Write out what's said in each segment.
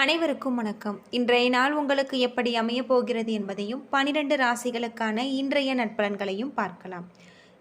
அனைவருக்கும் வணக்கம். இன்றைய நாள் உங்களுக்கு எப்படி அமையப் போகிறது என்பதையும் பனிரெண்டு ராசிகளுக்கான இன்றைய நட்பலன்களையும் பார்க்கலாம்.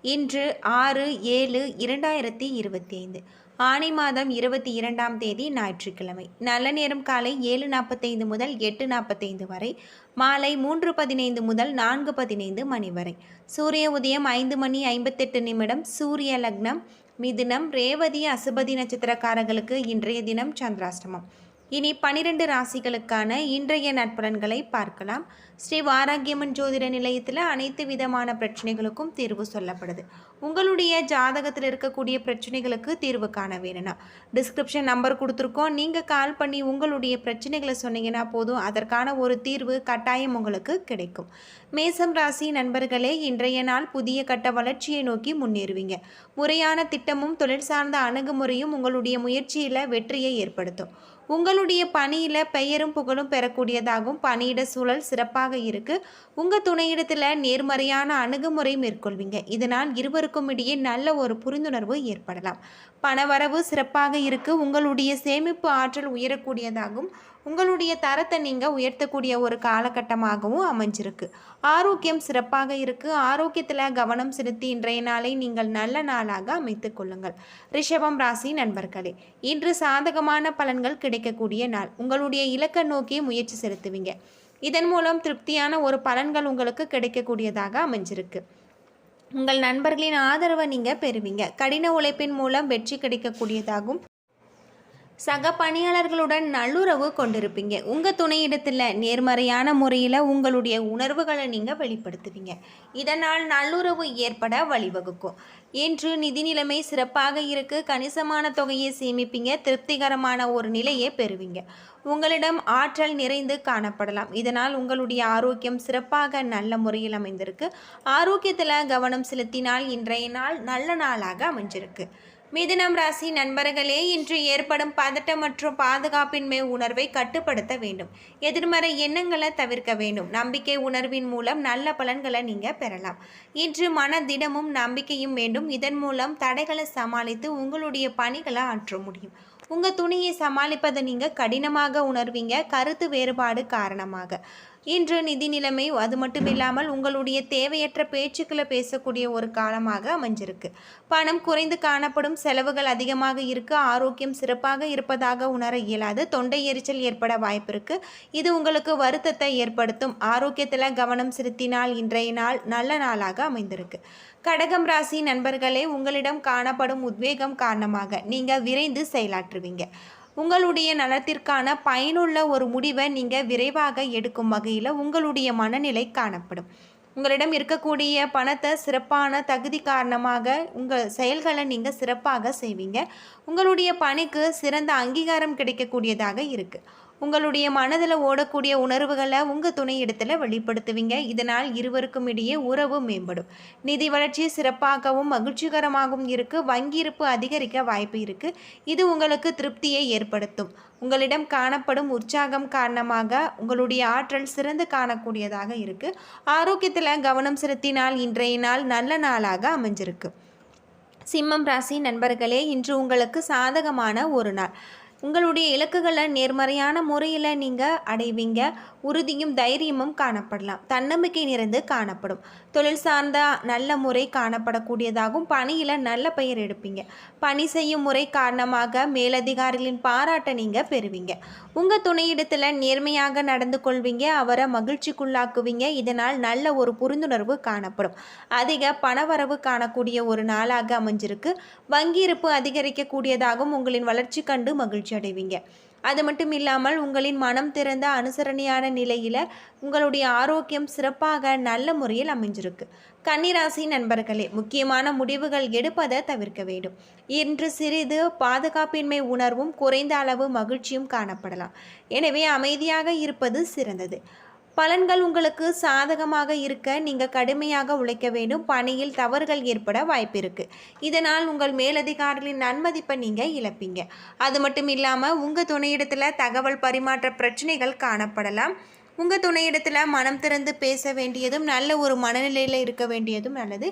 இன்று ஆறு ஏழு இரண்டாயிரத்தி இருபத்தி ஐந்து ஆணி மாதம் இருபத்தி இரண்டாம் தேதி ஞாயிற்றுக்கிழமை. நல்ல நேரம் காலை ஏழு நாற்பத்தைந்து முதல் எட்டு நாற்பத்தைந்து வரை மாலை மூன்று பதினைந்து முதல் நான்கு பதினைந்து மணி வரை. சூரிய உதயம் ஐந்து மணி ஐம்பத்தெட்டு நிமிடம் சூரிய லக்னம் மிதுனம் ரேவதி அசுபதி நட்சத்திரக்காரர்களுக்கு இன்றைய தினம் சந்திராஷ்டமம். இனி பனிரெண்டு ராசிகளுக்கான இன்றைய நட்பலன்களை பார்க்கலாம். ஸ்ரீ வாராகியம்மன் ஜோதிட நிலையத்தில் அனைத்து விதமான பிரச்சனைகளுக்கும் தீர்வு சொல்லப்படுது. உங்களுடைய ஜாதகத்தில் இருக்கக்கூடிய பிரச்சனைகளுக்கு தீர்வு காண வேணும்னா டிஸ்கிரிப்ஷன் நம்பர் கொடுத்துருக்கோம். நீங்கள் கால் பண்ணி உங்களுடைய பிரச்சனைகளை சொன்னீங்கன்னா போதும் அதற்கான ஒரு தீர்வு கட்டாயம் உங்களுக்கு கிடைக்கும். மேசம் ராசி நண்பர்களே இன்றைய நாள் புதிய கட்ட வளர்ச்சியை நோக்கி முன்னேறுவீங்க. முறையான திட்டமும் தொழில் சார்ந்த அணுகுமுறையும் உங்களுடைய முயற்சியில் வெற்றியை ஏற்படுத்தும். உங்களுடைய பணியில் பெயரும் புகழும் பெறக்கூடியதாகவும் பணியிட சூழல் சிறப்பாக இருக்குது உங்கள் துணையிடத்தில் நேர்மறையான அணுகுமுறை மேற்கொள்வீங்க. இதனால் இருவருக்கும் இடையே நல்ல ஒரு புரிந்துணர்வு ஏற்படலாம். பணவரவு சிறப்பாக இருக்கு. உங்களுடைய சேமிப்பு ஆற்றல் உயரக்கூடியதாகவும் உங்களுடைய தரத்தை நீங்கள் உயர்த்தக்கூடிய ஒரு காலகட்டமாகவும் அமைஞ்சிருக்கு. ஆரோக்கியம் சிறப்பாக இருக்கு. ஆரோக்கியத்தில் கவனம் செலுத்தி இன்றைய நாளை நீங்கள் நல்ல நாளாக அமைத்து கொள்ளுங்கள். ரிஷபம் ராசி நண்பர்களே இன்று சாதகமான பலன்கள் கிடைக்கக்கூடிய நாள். உங்களுடைய இலக்க நோக்கி முயற்சி செலுத்துவீங்க. இதன் மூலம் திருப்தியான ஒரு பலன்கள் உங்களுக்கு கிடைக்கக்கூடியதாக அமைஞ்சிருக்கு. உங்கள் நண்பர்களின் ஆதரவை நீங்கள் பெறுவீங்க. கடின உழைப்பின் மூலம் வெற்றி கிடைக்கக்கூடியதாகும். சக பணியாளர்களுடன் நல்லுறவு கொண்டிருப்பீங்க. உங்கள் துணையிடத்தில் நேர்மறையான முறையில் உங்களுடைய உணர்வுகளை நீங்கள் வெளிப்படுத்துவீங்க. இதனால் நல்லுறவு ஏற்பட வழிவகுக்கும். இன்று நிதி நிலைமை சிறப்பாக இருக்கு. கணிசமான தொகையை சேமிப்பீங்க. திருப்திகரமான ஒரு நிலையை பெறுவீங்க. உங்களிடம் ஆற்றல் நிறைந்து காணப்படலாம். இதனால் உங்களுடைய ஆரோக்கியம் சிறப்பாக நல்ல முறையில் அமைந்திருக்கு. ஆரோக்கியத்தில் கவனம் செலுத்தினால் இன்றைய நாள் நல்ல நாளாக அமைஞ்சிருக்கு. மிதுனம் ராசி நண்பர்களே இன்று ஏற்படும் பதட்டம் மற்றும் பாதுகாப்பின்மை உணர்வை கட்டுப்படுத்த வேண்டும். எதிர்மறை எண்ணங்களை தவிர்க்க வேண்டும். நம்பிக்கை உணர்வின் மூலம் நல்ல பலன்களை நீங்கள் பெறலாம். இன்று மன திடமும் நம்பிக்கையும் வேண்டும். இதன் மூலம் தடைகளை சமாளித்து உங்களுடைய பணிகளை ஆற்ற முடியும். உங்கள் துணியை சமாளிப்பதை நீங்கள் கடினமாக உணர்வீங்க. கருத்து வேறுபாடு காரணமாக. இன்று நிதி நிலைமை அது மட்டும் இல்லாமல் உங்களுடைய தேவையற்ற பேச்சுக்களை பேசக்கூடிய ஒரு காலமாக அமைஞ்சிருக்கு. பணம் குறைந்து காணப்படும் செலவுகள் அதிகமாக இருக்கு. ஆரோக்கியம் சிறப்பாக இருப்பதாக உணர இயலாது. தொண்டை எரிச்சல் ஏற்பட வாய்ப்பிருக்கு இது உங்களுக்கு வருத்தத்தை ஏற்படுத்தும். ஆரோக்கியத்தில் கவனம் செலுத்தினால் இன்றைய நாள் நல்ல நாளாக அமைந்திருக்கு. கடகம் ராசி நண்பர்களே உங்களிடம் காணப்படும் உத்வேகம் காரணமாக நீங்கள் விரைந்து செயலாற்றுவீங்க. உங்களுடைய நலத்திற்கான பயனுள்ள ஒரு முடிவை நீங்கள் விரைவாக எடுக்கும் வகையில் உங்களுடைய மனநிலை காணப்படும். உங்களிடம் இருக்கக்கூடிய பணத்தை சிறப்பான தகுதி காரணமாக உங்கள் செயல்களை நீங்கள் சிறப்பாக செய்வீங்க. உங்களுடைய பணிக்கு சிறந்த அங்கீகாரம் கிடைக்கக்கூடியதாக இருக்குது உங்களுடைய மனதில் ஓடக்கூடிய உணர்வுகளை உங்கள் துணை இடத்துல வெளிப்படுத்துவீங்க. இதனால் இருவருக்கும் இடையே உறவு மேம்படும். நிதி வளர்ச்சி சிறப்பாகவும் மகிழ்ச்சிகரமாகவும் இருக்கு. வங்கி இருப்பு அதிகரிக்க வாய்ப்பு இருக்கு. இது உங்களுக்கு திருப்தியை ஏற்படுத்தும். உங்களிடம் காணப்படும் உற்சாகம் காரணமாக உங்களுடைய ஆற்றல் சிறந்து காணக்கூடியதாக இருக்கு. ஆரோக்கியத்தில் கவனம் செலுத்தினால் இன்றைய நாள் நல்ல நாளாக அமைஞ்சிருக்கு. சிம்மம் ராசி நண்பர்களே இன்று உங்களுக்கு சாதகமான ஒரு நாள். உங்களுடைய இலக்குகளை நேர்மறையான முறையில் நீங்கள் அடைவீங்க. உறுதியும் தைரியமும் காணப்படலாம். தன்னம்பிக்கை நிறைந்து காணப்படும். தொழில் சார்ந்த நல்ல முறை காணப்படக்கூடியதாகவும் பணியில் நல்ல பெயர் எடுப்பீங்க. பணி செய்யும் முறை காரணமாக மேலதிகாரிகளின் பாராட்டை நீங்கள் பெறுவீங்க. உங்கள் துணையிடத்தில் நேர்மையாக நடந்து கொள்வீங்க. அவரை மகிழ்ச்சிக்குள்ளாக்குவீங்க. இதனால் நல்ல ஒரு புரிந்துணர்வு காணப்படும். அதிக பணவரவு காணக்கூடிய ஒரு நாளாக அமைஞ்சிருக்கு. வங்கி இருப்பு அதிகரிக்கக்கூடியதாகவும் உங்களின் வளர்ச்சி கண்டு மகிழ்ச்சி அடைவீங்க அது மட்டும் இல்லாமல் உங்களின் மனம் திறந்த அனுசரணையான நிலையில் உங்களுடைய ஆரோக்கியம் சிறப்பாக நல்ல முறையில் அமைஞ்சிருக்கு. கன்னிராசி நண்பர்களே முக்கியமான முடிவுகள் எடுப்பதை தவிர்க்க வேண்டும். இன்று சிறிது பாதுகாப்பின்மை உணர்வும் குறைந்த அளவு மகிழ்ச்சியும் காணப்படலாம். எனவே அமைதியாக இருப்பது சிறந்தது. பலன்கள் உங்களுக்கு சாதகமாக இருக்க நீங்கள் கடுமையாக உழைக்க வேண்டும். பணியில் தவறுகள் ஏற்பட வாய்ப்பு இருக்குது இதனால் உங்கள் மேலதிகாரிகளின் நன்மதிப்பை நீங்கள் இழப்பீங்க. அது மட்டும் இல்லாமல் உங்கள் துணையிடத்தில் தகவல் பரிமாற்ற பிரச்சனைகள் காணப்படலாம். உங்கள் துணையிடத்தில் மனம் திறந்து பேச வேண்டியதும் நல்ல ஒரு மனநிலையில் இருக்க வேண்டியதும் நல்லது.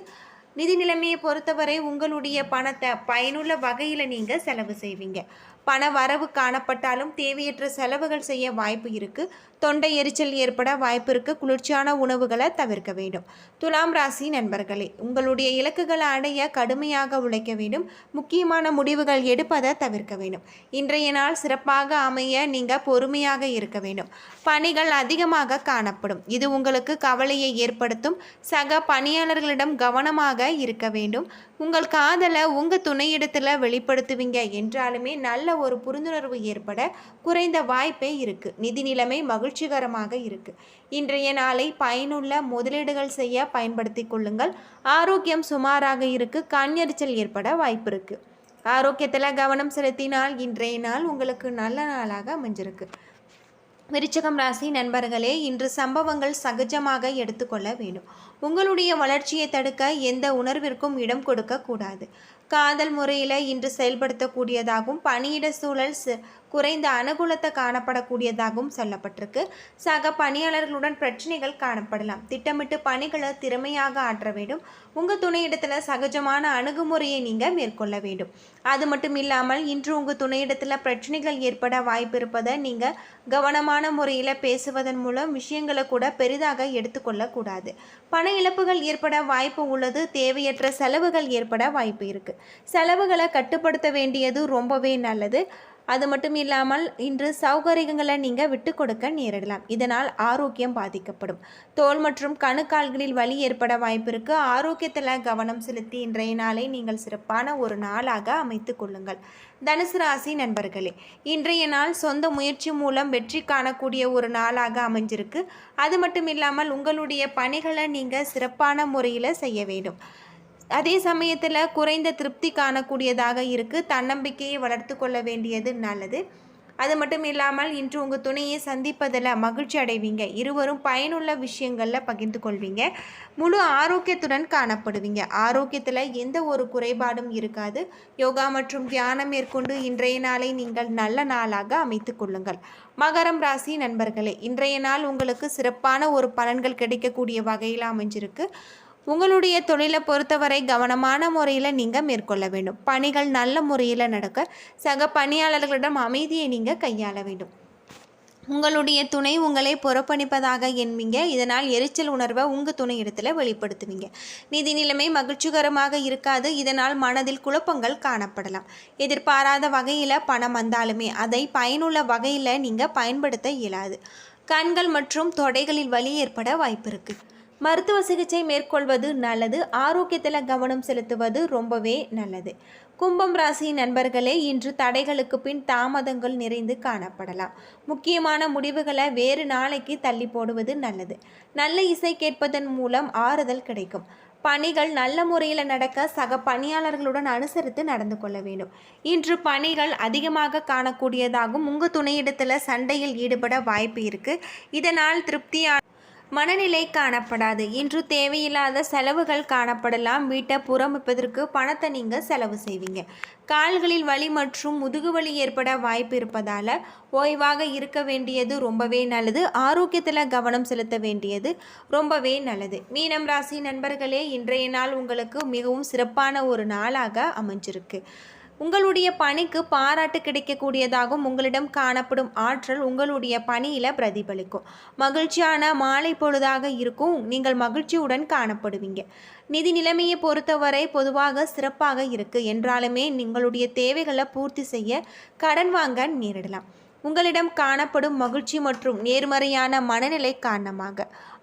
நிதி நிலைமையை பொறுத்தவரை உங்களுடைய பணத்தை பயனுள்ள வகையில் நீங்கள் செலவு செய்வீங்க. பண வரவு காணப்பட்டாலும் தேவையற்ற செலவுகள் செய்ய வாய்ப்பு இருக்குது தொண்டை எரிச்சல் ஏற்பட வாய்ப்பு இருக்குது குளிர்ச்சியான உணவுகளை தவிர்க்க வேண்டும். துலாம் ராசி நண்பர்களே உங்களுடைய இலக்குகளை அடைய கடுமையாக உழைக்க வேண்டும். முக்கியமான முடிவுகள் எடுப்பதை தவிர்க்க வேண்டும். இன்றைய நாள் சிறப்பாக அமைய நீங்கள் பொறுமையாக இருக்க வேண்டும். பணிகள் அதிகமாக காணப்படும். இது உங்களுக்கு கவலையை ஏற்படுத்தும். சக பணியாளர்களிடம் கவனமாக இருக்க வேண்டும். உங்கள் காதலை உங்கள் துணையிடத்தில் வெளிப்படுத்துவீங்க என்றாலுமே நல்ல ஒரு புரிந்துணர்வு ஏற்பட குறைந்த வாய்ப்பே இருக்குது நிதி நிலைமை மகிழ்ச்சிகரமாக இருக்குது இன்றைய நாளை பயனுள்ள முதலீடுகள் செய்ய பயன்படுத்தி கொள்ளுங்கள். ஆரோக்கியம் சுமாராக இருக்குது கண்ணெரிச்சல் ஏற்பட வாய்ப்பு இருக்குது ஆரோக்கியத்தில் கவனம் செலுத்தினால் இன்றைய நாள் உங்களுக்கு நல்ல நாளாக அமைஞ்சிருக்கு. விருச்சகம் ராசி நண்பர்களே இன்று சம்பவங்கள் சகஜமாக எடுத்துக்கொள்ள வேண்டும். உங்களுடைய வளர்ச்சியை தடுக்க எந்த உணர்விற்கும் இடம் கொடுக்கக்கூடாது காதல் முறையில் இன்று செயல்படுத்தக்கூடியதாகவும் பணியிட சூழல் குறைந்த அனுகூலத்தை காணப்படக்கூடியதாகவும் சொல்லப்பட்டிருக்கு. சக பணியாளர்களுடன் பிரச்சனைகள் காணப்படலாம். திட்டமிட்டு பணிகளை திறமையாக ஆற்ற வேண்டும். உங்கள் துணையிடத்தில் சகஜமான அணுகுமுறையை நீங்கள் மேற்கொள்ள வேண்டும். அது மட்டும் இல்லாமல் இன்று உங்கள் துணையிடத்தில் பிரச்சனைகள் ஏற்பட வாய்ப்பு இருப்பதை நீங்கள் கவனமான முறையில் பேசுவதன் மூலம் விஷயங்களை கூட பெரிதாக எடுத்துக்கொள்ளக்கூடாது பண இழப்புகள் ஏற்பட வாய்ப்பு உள்ளது. தேவையற்ற செலவுகள் ஏற்பட வாய்ப்பு இருக்குது செலவுகளை கட்டுப்படுத்த வேண்டியது ரொம்பவே நல்லது. அது மட்டும் இல்லாமல் இன்று சௌகரியங்களை நீங்கள் விட்டு கொடுக்க நேரிடலாம். இதனால் ஆரோக்கியம் பாதிக்கப்படும். தோல் மற்றும் கணுக்கால்களில் வலி ஏற்பட வாய்ப்பிருக்கு ஆரோக்கியத்தில் கவனம் செலுத்தி இன்றைய நாளை நீங்கள் சிறப்பான ஒரு நாளாக அமைத்து கொள்ளுங்கள். தனுசு ராசி நண்பர்களே இன்றைய நாள் சொந்த முயற்சி மூலம் வெற்றி காணக்கூடிய ஒரு நாளாக அமைஞ்சிருக்கு. அது மட்டும் இல்லாமல் உங்களுடைய பணிகளை நீங்கள் சிறப்பான முறையில் செய்ய வேண்டும். அதே சமயத்தில் குறைந்த திருப்தி காணக்கூடியதாக இருக்குது தன்னம்பிக்கையை வளர்த்து கொள்ள வேண்டியது நல்லது. அது மட்டும் இல்லாமல் இன்று உங்கள் துணையை சந்திப்பதில் மகிழ்ச்சி அடைவீங்க. இருவரும் பயனுள்ள விஷயங்களில் பகிர்ந்து கொள்வீங்க. முழு ஆரோக்கியத்துடன் காணப்படுவீங்க. ஆரோக்கியத்தில் எந்த ஒரு குறைபாடும் இருக்காது. யோகா மற்றும் தியானம் மேற்கொண்டு இன்றைய நாளை நீங்கள் நல்ல நாளாக அமைத்து கொள்ளுங்கள். மகரம் ராசி நண்பர்களே இன்றைய நாள் உங்களுக்கு சிறப்பான ஒரு பலன்கள் கிடைக்கக்கூடிய வகையில் அமைஞ்சிருக்கு. உங்களுடைய தொழிலை பொறுத்தவரை கவனமான முறையில் நீங்கள் மேற்கொள்ள வேண்டும். பணிகள் நல்ல முறையில் நடக்க சக பணியாளர்களிடம் அமைதியை நீங்கள் கையாள வேண்டும். உங்களுடைய துணை உங்களை புறப்பணிப்பதாக எண்பீங்க இதனால் எரிச்சல் உணர்வை உங்கள் துணை இடத்துல வெளிப்படுத்துவீங்க. நிதி நிலைமை மகிழ்ச்சிகரமாக இருக்காது. இதனால் மனதில் குழப்பங்கள் காணப்படலாம். எதிர்பாராத வகையில் பணம் வந்தாலுமே அதை பயனுள்ள வகையில் நீங்கள் பயன்படுத்த இயலாது. கண்கள் மற்றும் தொடைகளில் வலி ஏற்பட வாய்ப்பு இருக்குது மருத்துவ சிகிச்சை மேற்கொள்வது நல்லது. ஆரோக்கியத்தில் கவனம் செலுத்துவது ரொம்பவே நல்லது. கும்பம் ராசி நண்பர்களே இன்று தடைகளுக்கு பின் தாமதங்கள் நிறைந்து காணப்படலாம். முக்கியமான முடிவுகளை வேறு நாளைக்கு தள்ளி போடுவது நல்லது. நல்ல இசை கேட்பதன் மூலம் ஆறுதல் கிடைக்கும். பணிகள் நல்ல முறையில் நடக்க சக பணியாளர்களுடன் அனுசரித்து நடந்து கொள்ள வேண்டும். இன்று பணிகள் அதிகமாக காணக்கூடியதாகும். உங்கள் துணையிடத்தில் சண்டையில் ஈடுபட வாய்ப்பு இருக்குது இதனால் திருப்தியான மனநிலை காணப்படாது. இன்று தேவையில்லாத செலவுகள் காணப்படலாம். வீட்டை புறமிப்பதற்கு பணத்தை நீங்கள் செலவு செய்வீங்க. கால்களில் வலி மற்றும் முதுகு வலி ஏற்பட வாய்ப்பு இருப்பதால் ஓய்வாக இருக்க வேண்டியது ரொம்பவே நல்லது. ஆரோக்கியத்தில் கவனம் செலுத்த வேண்டியது ரொம்பவே நல்லது. மீனம் ராசி நண்பர்களே இன்றைய நாள் உங்களுக்கு மிகவும் சிறப்பான ஒரு நாளாக அமைஞ்சிருக்கு. உங்களுடைய பணிக்கு பாராட்டு கிடைக்கக்கூடியதாகவும் உங்களிடம் காணப்படும் ஆற்றல் உங்களுடைய பணியில் பிரதிபலிக்கும். மகிழ்ச்சியான மாலை பொழுதாக இருக்கும். நீங்கள் மகிழ்ச்சியுடன் காணப்படுவீங்க. நிதி நிலைமையை பொறுத்தவரை பொதுவாக சிறப்பாக இருக்கு. என்றாலுமே நீங்களுடைய தேவைகளை பூர்த்தி செய்ய கடன் வாங்க நேரிடலாம். உங்களிடம் காணப்படும் மகிழ்ச்சி மற்றும் நேர்மறையான மனநிலை காரணமாக.